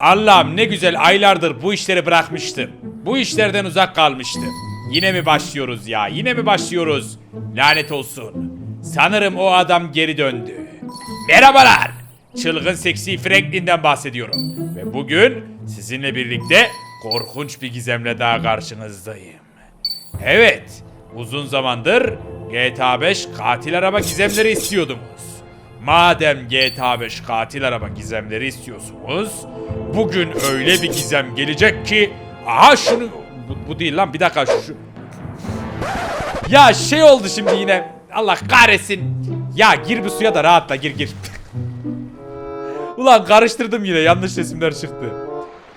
Allah'ım ne güzel aylardır bu işleri bırakmıştım. Bu işlerden uzak kalmıştım. Yine mi başlıyoruz ya? Yine mi başlıyoruz? Lanet olsun. Sanırım o adam geri döndü. Merhabalar. Çılgın seksi Franklin'den bahsediyorum. Ve bugün sizinle birlikte korkunç bir gizemle daha karşınızdayım. Evet, uzun zamandır GTA 5 katil araba gizemleri istiyordunuz. Madem GTA 5 katil araba gizemleri istiyorsunuz, bugün öyle bir gizem gelecek ki, aha şunu, bu, bu değil lan bir dakika şu. Ya şey oldu şimdi yine, Allah kahretsin. Ya gir bu suya da rahatla gir gir. Ulan karıştırdım yine yanlış resimler çıktı.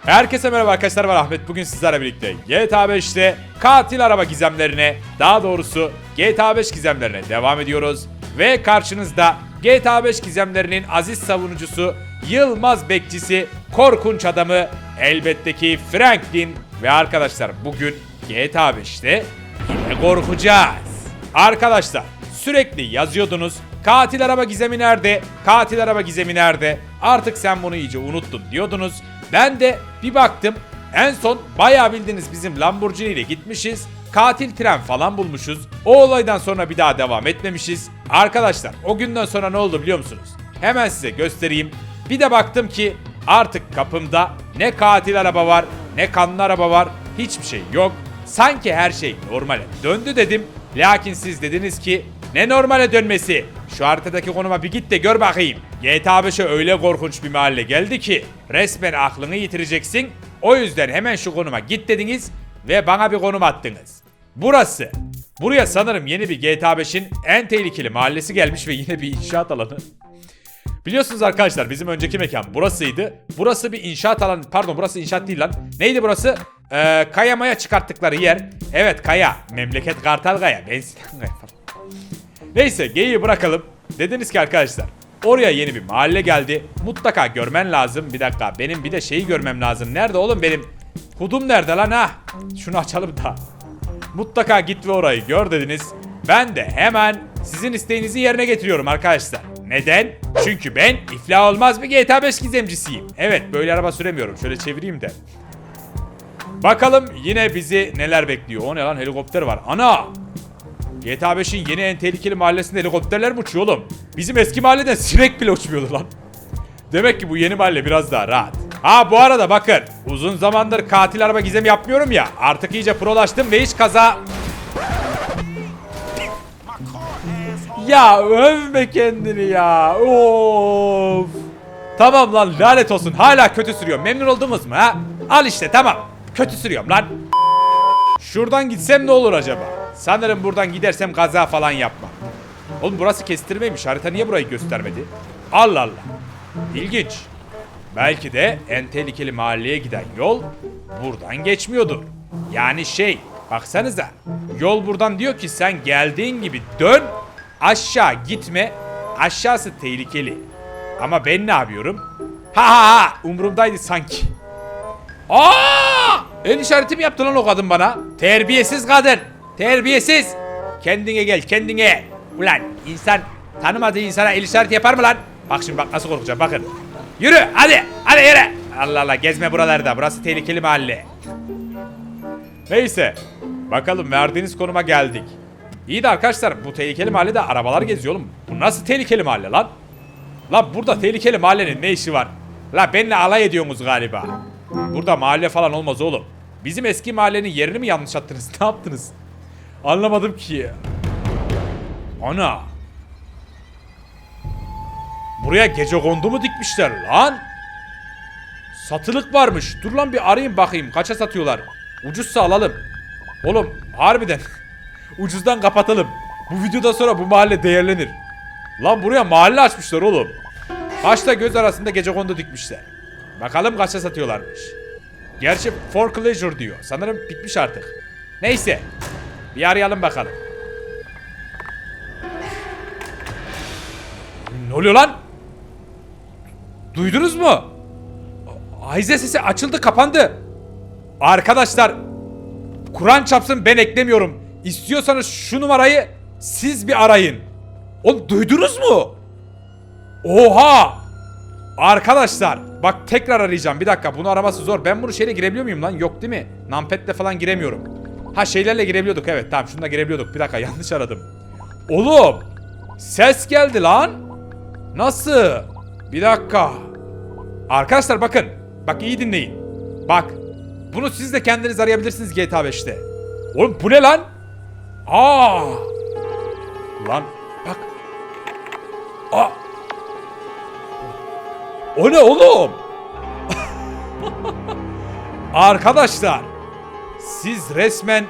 Herkese merhaba arkadaşlar ben Ahmet. Bugün sizlerle birlikte GTA 5'te katil araba gizemlerine, daha doğrusu GTA 5 gizemlerine devam ediyoruz. Ve karşınızda GTA 5 gizemlerinin aziz savunucusu, Yılmaz bekçisi, korkunç adamı elbette ki Franklin ve arkadaşlar bugün GTA 5'te yine korkacağız. Arkadaşlar sürekli yazıyordunuz. Katil araba gizemi nerede? Katil araba gizemi nerede? Artık sen bunu iyice unuttun diyordunuz. Ben de bir baktım. En son bayağı bildiğiniz bizim Lamborghini ile gitmişiz. Katil tren falan bulmuşuz. O olaydan sonra bir daha devam etmemişiz. Arkadaşlar o günden sonra ne oldu biliyor musunuz? Hemen size göstereyim. Bir de baktım ki artık kapımda ne katil araba var ne kanlı araba var. Hiçbir şey yok. Sanki her şey normale döndü dedim. Lakin siz dediniz ki ne normale dönmesi? Şu haritadaki konuma bir git de gör bakayım. GTA 5'e öyle korkunç bir mahalle geldi ki resmen aklını yitireceksin. O yüzden hemen şu konuma git dediniz ve bana bir konum attınız. Burası. Buraya sanırım yeni bir GTA 5'in en tehlikeli mahallesi gelmiş ve yine bir inşaat alanı. Biliyorsunuz arkadaşlar bizim önceki mekan burasıydı. Burası bir inşaat alanı. Pardon burası inşaat değil lan. Neydi burası? Ee, kaya maya çıkarttıkları yer. Evet kaya. Memleket Kartal Kaya. Ben. Neyse geyiği bırakalım. Dediniz ki arkadaşlar oraya yeni bir mahalle geldi. Mutlaka görmen lazım. Bir dakika benim bir de şeyi görmem lazım. Nerede oğlum benim? Hudum nerede lan ha? Şunu açalım da. Mutlaka git ve orayı gör dediniz. Ben de hemen sizin isteğinizi yerine getiriyorum arkadaşlar. Neden? Çünkü ben iflah olmaz bir GTA 5 gizemcisiyim. Evet böyle araba süremiyorum. Şöyle çevireyim de. Bakalım yine bizi neler bekliyor. O ne lan helikopter var. Ana! GTA 5'in yeni en tehlikeli mahallesinde helikopterler mi uçuyor oğlum? Bizim eski mahalleden sinek bile uçmuyordu lan. Demek ki bu yeni mahalle biraz daha rahat. Ha bu arada bakın uzun zamandır katil araba gizemi yapmıyorum ya. Artık iyice prolaştım ve hiç kaza... Ya övme kendini ya. Of. Tamam lan lanet olsun hala kötü sürüyor. Memnun oldunuz mu ha? Al işte tamam. Kötü sürüyorum lan. Şuradan gitsem ne olur acaba? Sanırım buradan gidersem kaza falan yapmam. Oğlum burası kestirmeymiş. Harita niye burayı göstermedi? Allah Allah. İlginç. Belki de en tehlikeli mahalleye giden yol buradan geçmiyordur. Yani şey, baksanıza. Yol buradan diyor ki sen geldiğin gibi dön, aşağı gitme. Aşağısı tehlikeli. Ama ben ne yapıyorum? Ha ha ha, umurumdaydı sanki. Aa! El işareti mi yaptı lan o kadın bana? Terbiyesiz kadın. Terbiyesiz. Kendine gel kendine. Ulan insan tanımadığı insana el işareti yapar mı lan? Bak şimdi bak nasıl korkacağım bakın. Yürü hadi hadi yürü. Allah Allah gezme buralarda burası tehlikeli mahalle. Neyse. Bakalım verdiğiniz konuma geldik. İyi de arkadaşlar bu tehlikeli mahallede arabalar geziyor oğlum. Bu nasıl tehlikeli mahalle lan? Lan burada tehlikeli mahallenin ne işi var? La benimle alay ediyorsunuz galiba. Burada mahalle falan olmaz oğlum. Bizim eski mahallenin yerini mi yanlış attınız? Ne yaptınız? Anlamadım ki. Ana. Buraya gece kondu mu dikmişler lan? Satılık varmış. Dur lan bir arayayım bakayım kaça satıyorlar. Ucuzsa alalım. Oğlum harbiden. Ucuzdan kapatalım. Bu videodan sonra bu mahalle değerlenir. Lan buraya mahalle açmışlar oğlum. Kaçta göz arasında gece kondu dikmişler. Bakalım kaça satıyorlarmış. Gerçi foreclosure diyor. Sanırım bitmiş artık. Neyse. Bir arayalım bakalım. Ne oluyor lan? Duydunuz mu? Ayze sesi açıldı kapandı. Arkadaşlar Kur'an çapsın ben eklemiyorum. İstiyorsanız şu numarayı siz bir arayın. Oğlum duydunuz mu? Oha! Arkadaşlar bak tekrar arayacağım. Bir dakika bunu araması zor. Ben bunu şeyle girebiliyor muyum lan? Yok değil mi? Numpad'le falan giremiyorum. Ha şeylerle girebiliyorduk evet tamam şununla girebiliyorduk. Bir dakika yanlış aradım. Oğlum ses geldi lan. Nasıl? Bir dakika. Arkadaşlar bakın. Bak iyi dinleyin. Bak. Bunu siz de kendiniz arayabilirsiniz GTA 5'te. Oğlum bu ne lan? Aa! Lan bak. Aa! O ne oğlum? Arkadaşlar siz resmen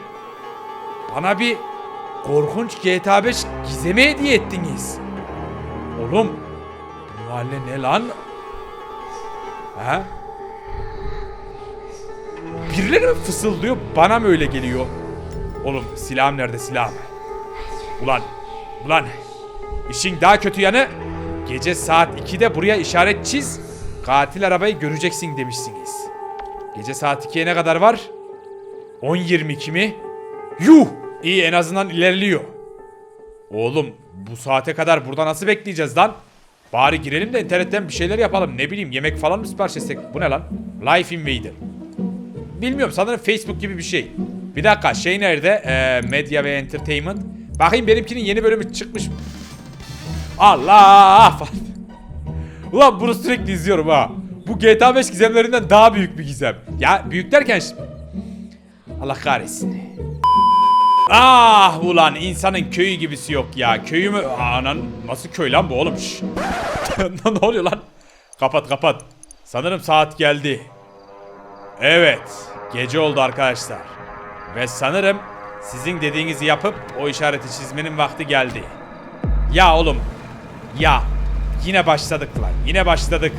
bana bir korkunç GTA 5 gizemi hediye ettiniz. Oğlum mahalle ne lan? Ha? Birileri mi fısıldıyor bana mı öyle geliyor? Oğlum silahım nerede silahım? Ulan ulan işin daha kötü yanı gece saat 2'de buraya işaret çiz katil arabayı göreceksin demişsiniz. Gece saat 2'ye ne kadar var? 10.22 mi? Yuh! İyi en azından ilerliyor. Oğlum bu saate kadar burada nasıl bekleyeceğiz lan? Bari girelim de internetten bir şeyler yapalım. Ne bileyim yemek falan mı sipariş etsek? Bu ne lan? Life Invader. Bilmiyorum sanırım Facebook gibi bir şey. Bir dakika şey nerede? Ee, Medya ve Entertainment. Bakayım benimkinin yeni bölümü çıkmış mı? Allah! Ulan bunu sürekli izliyorum ha. Bu GTA 5 gizemlerinden daha büyük bir gizem. Ya büyük derken... Allah kahretsin. Ah ulan insanın köyü gibisi yok ya. Köyümü... Anan nasıl köy lan bu oğlum? Ne oluyor lan? Kapat kapat. Sanırım saat geldi. Evet. Gece oldu arkadaşlar. Ve sanırım sizin dediğinizi yapıp o işareti çizmenin vakti geldi. Ya oğlum. Ya. Yine başladık lan. Yine başladık.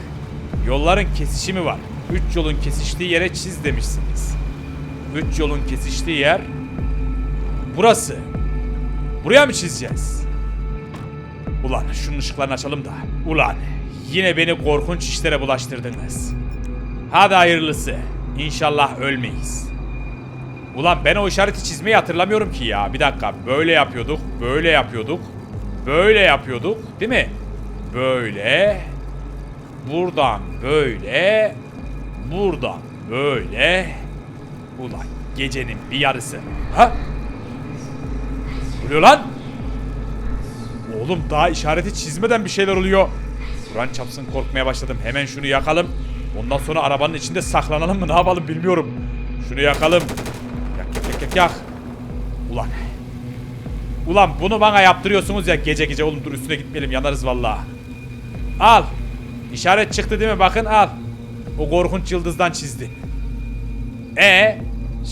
Yolların kesişimi var. Üç yolun kesiştiği yere çiz demişsiniz. Üç yolun kesiştiği yer burası. Buraya mı çizeceğiz? Ulan şunun ışıklarını açalım da. Ulan yine beni korkunç işlere bulaştırdınız. Hadi hayırlısı. İnşallah ölmeyiz. Ulan ben o işareti çizmeyi hatırlamıyorum ki ya. Bir dakika. Böyle yapıyorduk. Böyle yapıyorduk. Böyle yapıyorduk. Değil mi? Böyle. Buradan böyle. Buradan böyle. Ulan gecenin bir yarısı. Ha? Oluyor lan. Oğlum daha işareti çizmeden bir şeyler oluyor. Kur'an çapsın korkmaya başladım. Hemen şunu yakalım. Ondan sonra arabanın içinde saklanalım mı ne yapalım bilmiyorum. Şunu yakalım. Yak yak yak yak yak. Ulan. Ulan bunu bana yaptırıyorsunuz ya gece gece oğlum dur üstüne gitmeyelim yanarız vallahi. Al. İşaret çıktı değil mi? Bakın al. O korkunç yıldızdan çizdi. E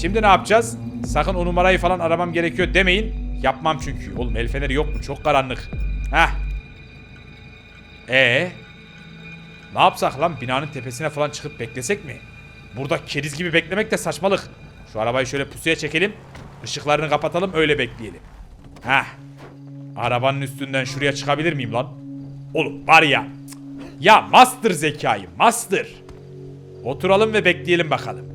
şimdi ne yapacağız? Sakın o numarayı falan aramam gerekiyor demeyin. Yapmam çünkü. Oğlum el feneri yok mu? Çok karanlık. Heh. E ne yapsak lan? Binanın tepesine falan çıkıp beklesek mi? Burada keriz gibi beklemek de saçmalık. Şu arabayı şöyle pusuya çekelim. Işıklarını kapatalım öyle bekleyelim. Heh. Arabanın üstünden şuraya çıkabilir miyim lan? Oğlum var ya. Ya master zekayı master. Oturalım ve bekleyelim bakalım.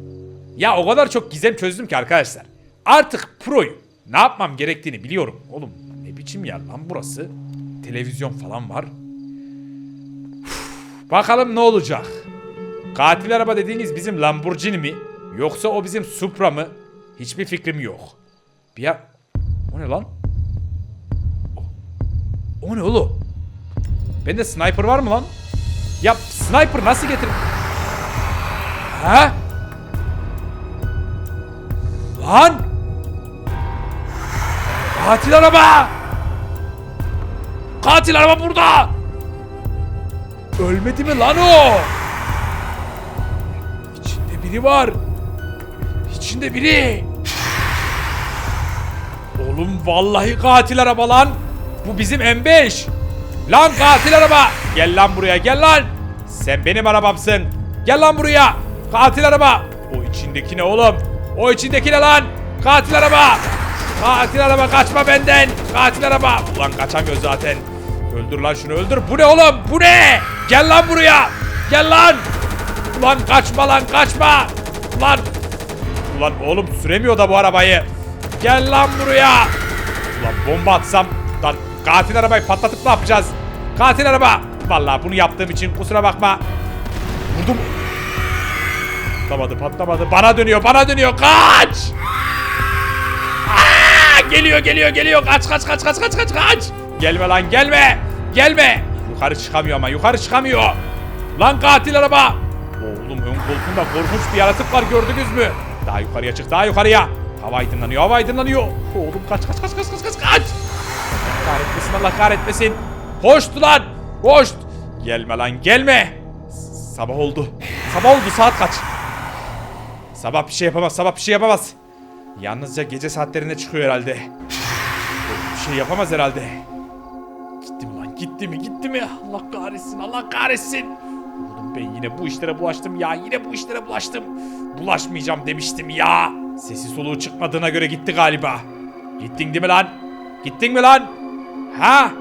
Ya o kadar çok gizem çözdüm ki arkadaşlar. Artık proyum. Ne yapmam gerektiğini biliyorum. Oğlum ne biçim yer lan burası? Televizyon falan var. Bakalım ne olacak? Katil araba dediğiniz bizim Lamborghini mi? Yoksa o bizim Supra mı? Hiçbir fikrim yok. Bir ya... O ne lan? O, o ne oğlum? Bende sniper var mı lan? Ya sniper nasıl getir... Ha? Lan! Katil araba! Katil araba burada! Ölmedi mi lan o? İçinde biri var. İçinde biri. Oğlum vallahi katil araba lan. Bu bizim M5. Lan katil araba. Gel lan buraya gel lan. Sen benim arabamsın. Gel lan buraya. Katil araba. O içindeki ne oğlum? O içindeki ne lan? Katil araba. Katil araba kaçma benden. Katil araba. Ulan kaçamıyor zaten. Öldür lan şunu öldür. Bu ne oğlum? Bu ne? Gel lan buraya. Gel lan. Ulan kaçma lan kaçma. Ulan. Ulan oğlum süremiyor da bu arabayı. Gel lan buraya. Ulan bomba atsam. Lan katil arabayı patlatıp ne yapacağız? Katil araba. Vallahi bunu yaptığım için kusura bakma. Vurdum. Patlamadı patlamadı. Bana dönüyor bana dönüyor. Kaç! Geliyor geliyor geliyor. Kaç kaç kaç kaç kaç kaç kaç. Gelme lan gelme. Gelme. Yukarı çıkamıyor ama yukarı çıkamıyor. Lan katil araba. Oğlum ön koltuğunda korkunç bir yaratık var gördünüz mü? Daha yukarıya çık daha yukarıya. Hava aydınlanıyor hava aydınlanıyor. Oğlum kaç kaç kaç kaç kaç kaç kaç. Allah kahretmesin Allah kahretmesin. Hoştu lan. Hoş. Gelme lan gelme. Sabah oldu. Sabah oldu saat kaç? Sabah bir şey yapamaz sabah bir şey yapamaz. Yalnızca gece saatlerinde çıkıyor herhalde. Bir şey yapamaz herhalde. Gitti mi lan gitti mi gitti mi? Allah kahretsin Allah kahretsin. Oğlum ben yine bu işlere bulaştım ya yine bu işlere bulaştım. Bulaşmayacağım demiştim ya. Sesi soluğu çıkmadığına göre gitti galiba. Gittin değil mi lan? Gittin mi lan? Ha?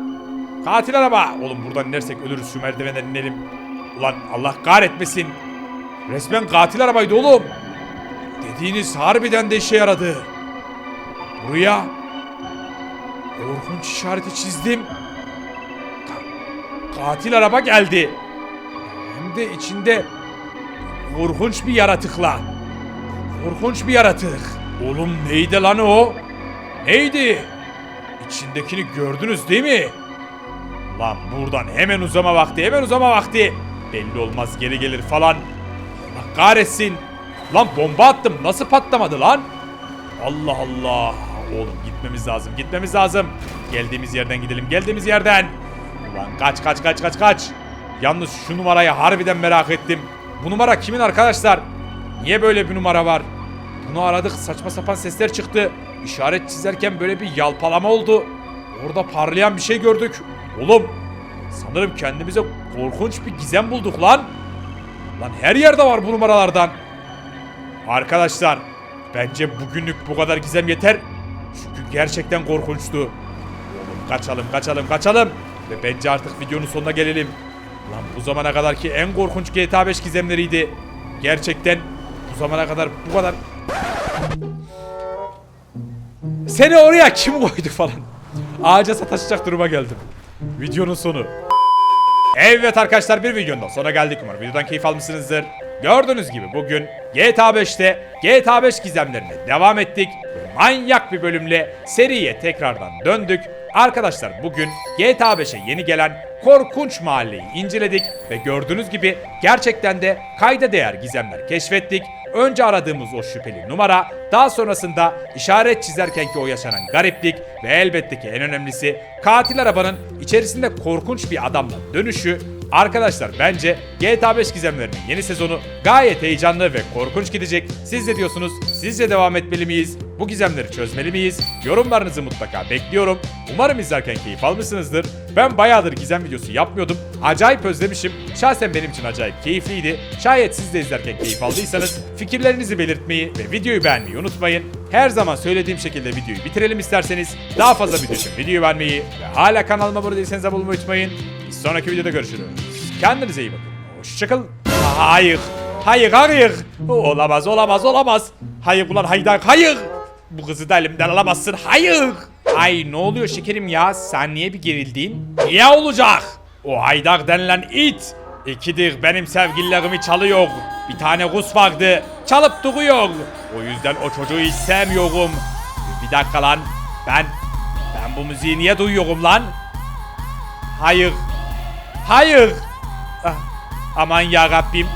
Katil araba. Oğlum buradan inersek ölürüz şu merdivenden inelim. Ulan Allah kahretmesin. Resmen katil arabaydı oğlum. Dediğiniz harbiden de işe yaradı. Buraya korkunç işareti çizdim. Ka- katil araba geldi. Hem de içinde korkunç bir yaratıkla. Korkunç bir yaratık. Oğlum neydi lan o? Neydi? İçindekini gördünüz değil mi? Lan buradan hemen uzama vakti, hemen uzama vakti. Belli olmaz geri gelir falan. Allah kahretsin. Lan bomba attım nasıl patlamadı lan? Allah Allah. Oğlum gitmemiz lazım, gitmemiz lazım. Geldiğimiz yerden gidelim, geldiğimiz yerden. Ulan kaç kaç kaç kaç kaç. Yalnız şu numarayı harbiden merak ettim. Bu numara kimin arkadaşlar? Niye böyle bir numara var? Bunu aradık saçma sapan sesler çıktı. İşaret çizerken böyle bir yalpalama oldu. Orada parlayan bir şey gördük. Oğlum sanırım kendimize korkunç bir gizem bulduk lan. Lan her yerde var bu numaralardan. Arkadaşlar bence bugünlük bu kadar gizem yeter. Çünkü gerçekten korkunçtu. Oğlum kaçalım kaçalım kaçalım. Ve bence artık videonun sonuna gelelim. Lan bu zamana kadarki en korkunç GTA 5 gizemleriydi. Gerçekten bu zamana kadar bu kadar... Seni oraya kim koydu falan. Ağaca sataşacak duruma geldim. Videonun sonu. Evet arkadaşlar bir videonun sonuna geldik umarım videodan keyif almışsınızdır. Gördüğünüz gibi bugün GTA 5'te GTA 5 gizemlerine devam ettik. Manyak bir bölümle seriye tekrardan döndük. Arkadaşlar bugün GTA 5'e yeni gelen korkunç mahalleyi inceledik ve gördüğünüz gibi gerçekten de kayda değer gizemler keşfettik. Önce aradığımız o şüpheli numara, daha sonrasında işaret çizerkenki o yaşanan gariplik ve elbette ki en önemlisi katil arabanın içerisinde korkunç bir adamla dönüşü. Arkadaşlar bence GTA 5 gizemlerinin yeni sezonu gayet heyecanlı ve korkunç gidecek. Siz ne diyorsunuz? Sizce devam etmeli miyiz? Bu gizemleri çözmeli miyiz? Yorumlarınızı mutlaka bekliyorum. Umarım izlerken keyif almışsınızdır. Ben bayağıdır gizem videosu yapmıyordum. Acayip özlemişim. Şahsen benim için acayip keyifliydi. Şayet siz de izlerken keyif aldıysanız fikirlerinizi belirtmeyi ve videoyu beğenmeyi unutmayın. Her zaman söylediğim şekilde videoyu bitirelim isterseniz. Daha fazla video için videoyu beğenmeyi ve hala kanalıma abone değilseniz abone olmayı unutmayın. Sonraki videoda görüşürüz. Kendinize iyi bakın. Hoşçakalın. Hayır. Hayır hayır. Olamaz olamaz olamaz. Hayır ulan haydar hayır. Bu kızı da elimden alamazsın. Hayır. Ay ne oluyor şekerim ya? Sen niye bir gerildin? Niye olacak? O haydar denilen it. İkidir benim sevgililerimi çalıyor. Bir tane Rus vardı. Çalıp duruyor. O yüzden o çocuğu hiç sevmiyorum. Bir dakika lan. Ben ben bu müziği niye duyuyorum lan? Hayır. Hayır. Ah, Aman ya Rabbim.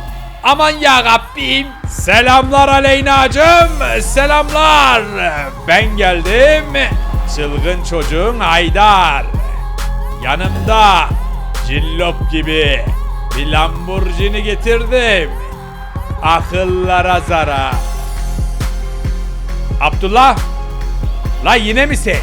Aman ya Rabbim. Selamlar Aleyna'cığım. Selamlar. Ben geldim. Çılgın çocuğun Haydar. Yanımda cillop gibi bir Lamborghini getirdim. Akıllara zara. Abdullah. La yine mi sen?